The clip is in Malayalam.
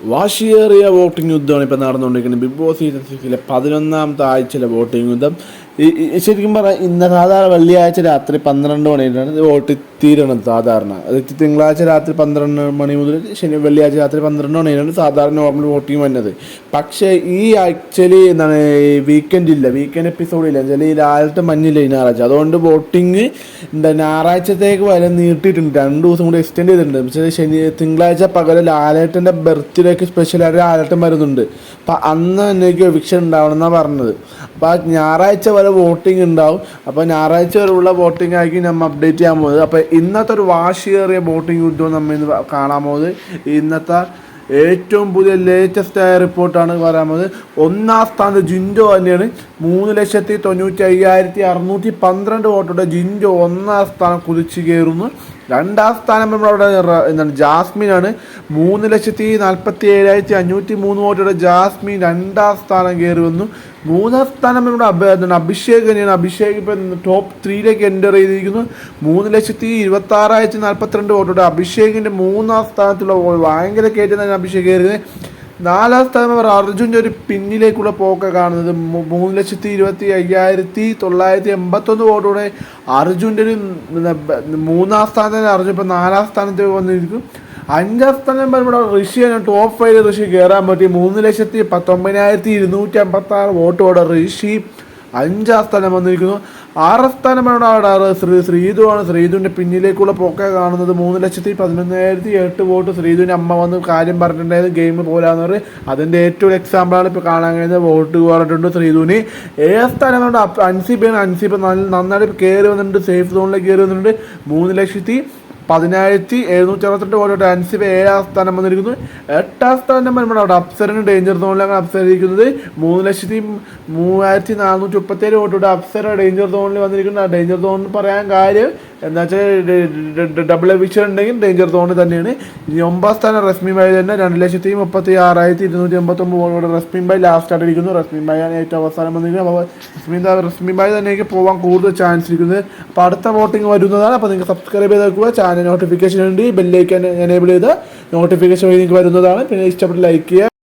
വാശിയേറിയ വോട്ടിംഗ് യുദ്ധമാണ് ഇപ്പോൾ നടന്നുകൊണ്ടിരിക്കുന്നത്. ബിഗ് ബോസ് സീസൺ സിക്സിലെ പതിനൊന്നാമത്തെ ആഴ്ചയിലെ വോട്ടിംഗ് യുദ്ധം. ശരിക്കും പറഞ്ഞാൽ ഇന്ന് സാധാരണ വെള്ളിയാഴ്ച രാത്രി പന്ത്രണ്ട് മണിയിലാണ് വോട്ട് തീരണം സാധാരണ. തിങ്കളാഴ്ച രാത്രി പന്ത്രണ്ട് മണി മുതൽ ശനി വെള്ളിയാഴ്ച രാത്രി പന്ത്രണ്ട് മണിയിലാണ് സാധാരണ നോർമൽ വോട്ടിംഗ് വരുന്നത് പക്ഷേ ഈ ആക്ച്വലി എന്താണ് വീക്കെൻഡ് ഇല്ല. വീക്കെൻഡ് എപ്പിസോഡ് ഇല്ല. എന്നുവെച്ചാൽ ഈ ലാലത്തെ മഞ്ഞില്ല ഈ ഞായറാഴ്ച. അതുകൊണ്ട് വോട്ടിംഗ് എന്താ ഞായറാഴ്ചത്തേക്ക് വരെ നീട്ടിയിട്ടുണ്ട്. രണ്ട് ദിവസം കൂടി എക്സ്റ്റെൻഡ് ചെയ്തിട്ടുണ്ട്. പക്ഷേ ശനി തിങ്കളാഴ്ച പകരം ലാലേട്ടന്റെ ബർത്ത്ഡേക്ക് സ്പെഷ്യലായിട്ട് ആലട്ടം വരുന്നുണ്ട്. അപ്പം അന്ന് എനിക്ക് എവിക്ഷൻ ഉണ്ടാവണം എന്നാണ് പറഞ്ഞത്. അപ്പോൾ ആ ഞായറാഴ്ച വരെ വോട്ടിംഗ് ഉണ്ടാവും. അപ്പോൾ ഞായറാഴ്ച വരെയുള്ള വോട്ടിംഗ് ആയിരിക്കും നമ്മൾ അപ്ഡേറ്റ് ചെയ്യാൻ പോകുന്നത്. അപ്പോൾ ഇന്നത്തെ ഒരു വാശിയേറിയ വോട്ടിംഗ് യുദ്ധം നമ്മൾ ഇന്ന് കാണാൻ പോകുന്നത്. ഇന്നത്തെ ഏറ്റവും പുതിയ ലേറ്റസ്റ്റ് ആയ റിപ്പോർട്ടാണ് പോകുന്നത്. ഒന്നാം സ്ഥാനത്ത് ജിൻഡോ തന്നെയാണ്. മൂന്ന് ലക്ഷത്തി തൊണ്ണൂറ്റി അയ്യായിരത്തി അറുന്നൂറ്റി പന്ത്രണ്ട് വോട്ടോടെ ജിൻഡോ ഒന്നാം സ്ഥാനം കുതിച്ചു കയറുന്നു. രണ്ടാം സ്ഥാനം നമ്മൾ അവിടെ എന്താണ് ജാസ്മിനാണ്. മൂന്ന് ലക്ഷത്തി നാൽപ്പത്തി ഏഴായിരത്തി അഞ്ഞൂറ്റി മൂന്ന് വോട്ടോടെ ജാസ്മിൻ രണ്ടാം സ്ഥാനം കയറി വന്നു. മൂന്നാം സ്ഥാനം നമ്മുടെ അഭ- എന്താണ് അഭിഷേക് തന്നെയാണ്. അഭിഷേക് ഇപ്പം ടോപ്പ് ത്രീയിലേക്ക് എന്റർ ചെയ്തിരിക്കുന്നു. മൂന്ന് ലക്ഷത്തി ഇരുപത്തി ആറായിരത്തി നാൽപ്പത്തിരണ്ട് വോട്ടോടെ അഭിഷേകിന്റെ മൂന്നാം സ്ഥാനത്തുള്ള ഭയങ്കര കയറ്റം തന്നെ അഭിഷേക് കയറിയത്. നാലാം സ്ഥാനം അവർ അർജുന്റെ ഒരു പിന്നിലേക്കുള്ള പോക്ക് കാണുന്നത്. മൂന്ന് ലക്ഷത്തി ഇരുപത്തി അയ്യായിരത്തി തൊള്ളായിരത്തി എൺപത്തൊന്ന് വോട്ടോടെ അർജുന്റെ ഒരു മൂന്നാം മൂന്നാം തന്നെ അർജുൻ ഇപ്പം നാലാം സ്ഥാനത്ത് വന്നിരിക്കും. അഞ്ചാം സ്ഥാനം ഋഷി ഋഷിയാണ് ടോപ്പ് ഫൈവ് ഋഷി കയറാൻ പറ്റി. മൂന്ന് ലക്ഷത്തി പത്തൊമ്പതിനായിരത്തി ഇരുന്നൂറ്റി അമ്പത്തി ആറ് വോട്ടോടെ ഋഷി അഞ്ചാം സ്ഥാനം വന്നിരിക്കുന്നു. ആറാം സ്ഥാനമാണ് ശ്രീ ശ്രീധുവാണ് ശ്രീധുവിന്റെ പിന്നിലേക്കുള്ള പോക്ക കാണുന്നത് മൂന്ന് ലക്ഷത്തി പതിനൊന്നായിരത്തി എട്ട് വോട്ട്. ശ്രീധുവിന്റെ അമ്മ വന്ന് കാര്യം പറഞ്ഞിട്ടുണ്ടായത് ഗെയിം പോലാന്ന് പറയും അതിന്റെ ഏറ്റവും എക്സാമ്പിളാണ് ഇപ്പോൾ കാണാൻ കഴിയുന്നത്. വോട്ട് പറഞ്ഞിട്ടുണ്ട് ശ്രീധുവിന് ഏഴാം സ്ഥാനമാണ് അൻസിബാണ് അൻസിബ് നന്നായിട്ട് കയറി വന്നിട്ടുണ്ട്. സേഫ് സോണിലേക്ക് കയറി വന്നിട്ടുണ്ട്. മൂന്ന് ലക്ഷത്തി പതിനായിരത്തി എഴുന്നൂറ്റി അറുപത്തെട്ട് പോലോട്ട് അൻസിബ് ഏഴാം സ്ഥാനം വന്നിരിക്കുന്നു. എട്ടാം സ്ഥാനം നമ്മുടെ അവിടെ അപ്സരന് ഡേഞ്ചർ സോണിലാണ് അപ്സര ഇരിക്കുന്നത് മൂന്ന് ലക്ഷത്തി മൂവായിരത്തി നാനൂറ്റി മുപ്പത്തേഴ് വോട്ടോട്ട് അപ്സര ഡേഞ്ചർ സോണിൽ വന്നിരിക്കുന്നു. ആ ഡേഞ്ചർ സോൺ പറയാൻ കാര്യം എന്താ വെച്ചാൽ ഡബിൾ എവിക്ഷൻ ഉണ്ടെങ്കിൽ ഡേഞ്ചർ സോണിൽ തന്നെയാണ്. ഇനി ഒമ്പതാം സ്ഥാനം റസ്മി ബൈ തന്നെ രണ്ട് ലക്ഷത്തി മുപ്പത്തി ആറായിരത്തി ഇരുന്നൂറ്റി എൺപത്തൊമ്പത് ബോളോട് റസ്മി ബൈ ലാസ്റ്റ് ആയിട്ടിരിക്കുന്നു. റസ്മി റസ്മിൻ ബായ് ആണ് ഏറ്റവും അവസാനം വന്നിരിക്കുന്നത്. അപ്പോൾ റസ്മി റസ്മി ബായ് തന്നെയൊക്കെ പോകാൻ കൂടുതൽ ചാൻസ് ഇരിക്കുന്നത്. അപ്പോൾ അടുത്ത വോട്ടിംഗ് വരുന്നതാണ്. അപ്പോൾ നിങ്ങൾക്ക് സബ്സ്ക്രൈബ് ചെയ്ത് വെക്കുക. ചാനൽ നോട്ടിഫിക്കേഷൻ ഉണ്ട്. ബെല്ലേക്ക് എനേബിൾ ചെയ്ത് നോട്ടിഫിക്കേഷൻ വഴി നിങ്ങൾക്ക് വരുന്നതാണ്. പിന്നെ ഇഷ്ടപ്പെട്ട് ലൈക്ക് ചെയ്യുക.